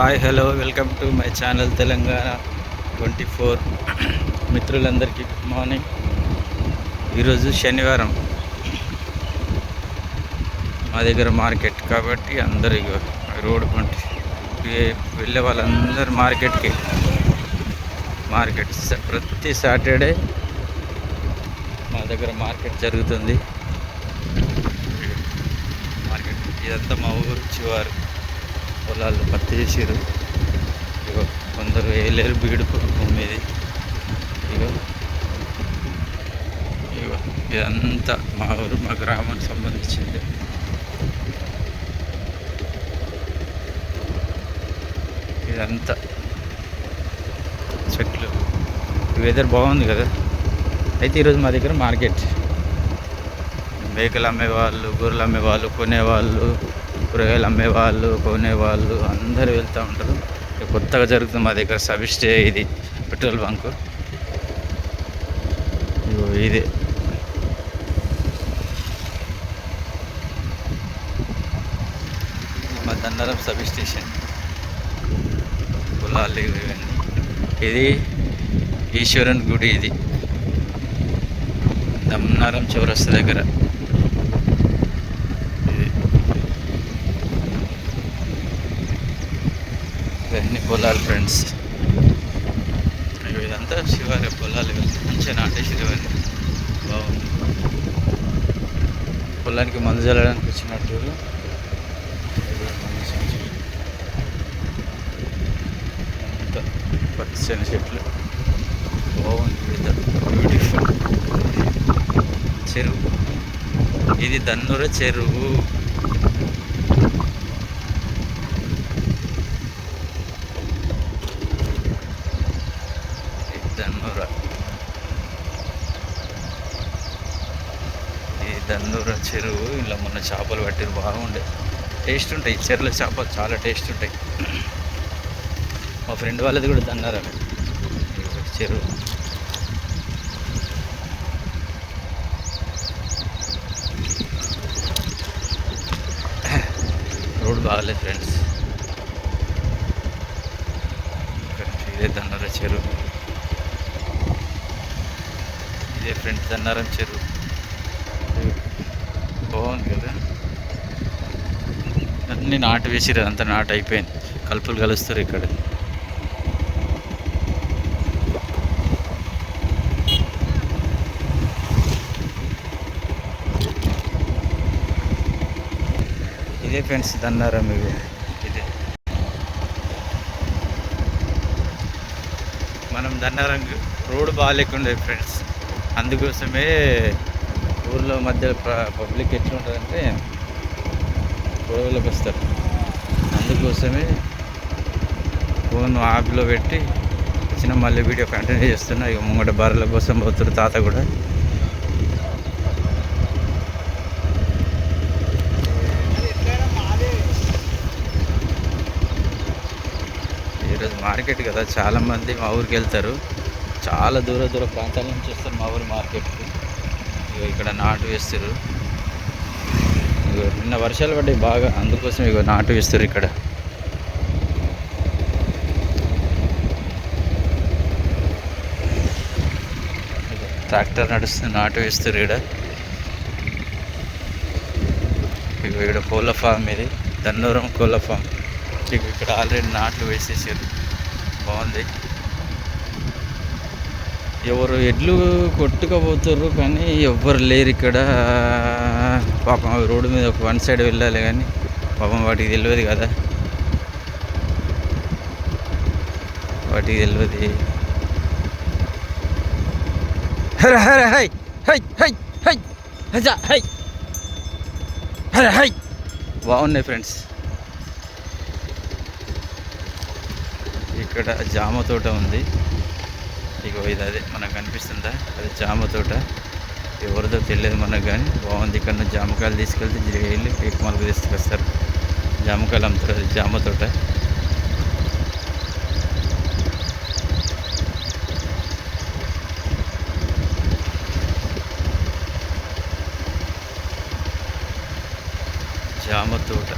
Hi hello welcome to my channel Telangana twenty four. మిత్రులందరికీ good morning. ఈరోజు శనివారం. మా దగ్గర మార్కెట్ కాబట్టి అందరు రోడ్ కొంటి వెళ్ళే వాళ్ళందరూ మార్కెట్కి. మార్కెట్ ప్రతి సాటర్డే మా దగ్గర మార్కెట్ జరుగుతుంది. మార్కెట్ ఇదంతా మా ఊరు చివారు. పొలాల్లో పత్తి చేసారు ఇగో కొందరు వేయలేరు బీడు భూమి ఇది ఇగో ఇగో ఇదంతా మా ఊరు మా గ్రామానికి సంబంధించింది. ఇదంతా చెట్లు. వెదర్ బాగుంది కదా? అయితే ఈరోజు మా దగ్గర మార్కెట్. మేకలు అమ్మేవాళ్ళు గొర్రెలు అమ్మేవాళ్ళు కొనేవాళ్ళు కూరగాయలు అమ్మేవాళ్ళు కొనేవాళ్ళు అందరూ వెళ్తూ ఉంటారు. ఇక కొత్తగా జరుగుతుంది మా దగ్గర సబిస్టే ఇది పెట్రోల్ బంకు. ఇగో ఇది. మా దండారం సబ్ స్టేషన్. పొలాలు ఇది ఈశ్వరుని గుడి ఇది. దమ్నారం చౌరస్తా దగ్గర ఇది ఇవన్నీ పొలాలు ఫ్రెండ్స్ ఇదంతా శివారి పొలాలు. మంచిగా నాటేసారు ఇవన్నీ బాగుంది పొలానికి మందు చల్లడానికి వచ్చినట్టు అంతా పచ్చని చెట్లు. బాగుంది వెదర్ బ్యూటిఫుల్ చెరువు. ఇది దన్నూర చెరువు. ఇది ఈ దన్నూర చెరువు ఇలా మొన్న చేపలు పట్టిరు బాగుండే టేస్ట్ ఉంటాయి చెరువుల చేపలు చాలా టేస్ట్ ఉంటాయి మా ఫ్రెండ్ వాళ్ళది కూడా దన్నారమే చెరువు రోడ్ బాగాలేదు ఫ్రెండ్స్ ఇదే దన్నర చెరువు ఇదే ఫ్రెండ్స్ దన్నారం చెరువు బాగుంది కదా? అన్నీ నాటు వేసిరు అంతా నాటు అయిపోయింది. కలుపులు కలుస్తారు ఇక్కడ. ఇదే ఫ్రెండ్స్ దన్నారం ఇవి. ఇదే. మనం దన్నారం రోడ్ బాగాలేకుండే ఫ్రెండ్స్. అందుకోసమే ఊర్లో మధ్య పబ్లిక్ ఎట్లా ఉంటుందంటే గొడవలకు వస్తారు. అందుకోసమే ఫోన్ యాప్లో పెట్టి చిన్న మళ్ళీ వీడియో కంటిన్యూ చేస్తున్నా. ఇక ముంగట బర్రెల కోసం పోతుడు తాత కూడా. ఈరోజు మార్కెట్ కదా చాలామంది మా ఊరికి వెళ్తారు. చాలా దూర దూర ప్రాంతాల నుంచి వస్తారు మా ఊరి మార్కెట్కి. ఇగో ఇక్కడ నాటు వేస్తారు ఇగో నిన్న వర్షాలు పడ్డాయి బాగా అందుకోసం ఇగో నాటు వేస్తారు ఇక్కడ. ట్రాక్టర్ నడుస్తుంది నాటు వేస్తారు ఇక్కడ ఇగో ఇక్కడ కోళ్ళ ఫామ్ ఇది దన్నూరం కోళ్ళ ఫామ్. ఇగో ఇక్కడ ఆల్రెడీ నాట్లు వేసేసారు. బాగుంది. ఎవరు ఎడ్లు కొట్టుకపోతారు కానీ ఎవ్వరు లేరు ఇక్కడ. పాపం రోడ్డు మీద ఒక వన్ సైడ్ వెళ్ళాలి కానీ పాపం వాటికి తెలియదు కదా. వాటికి తెలియదు. హర హర హై హై హై హై హజా హై హర హై. బాగున్నాయి ఫ్రెండ్స్. ఇక్కడ జామ తోట ఉంది. ఇగో ఇది అదే మనకు కనిపిస్తుందా అది జామ తోట. ఎవరిదో తెలియదు మనకు కానీ. బాగుంది ఇక్కడ జామకాయలు తీసుకెళ్తే జిరిగి వెళ్ళి పీకమాలకు తీసుకొస్తారు. జామకాయలు అమ్ముతారు. అది జామ తోట. జామ తోట.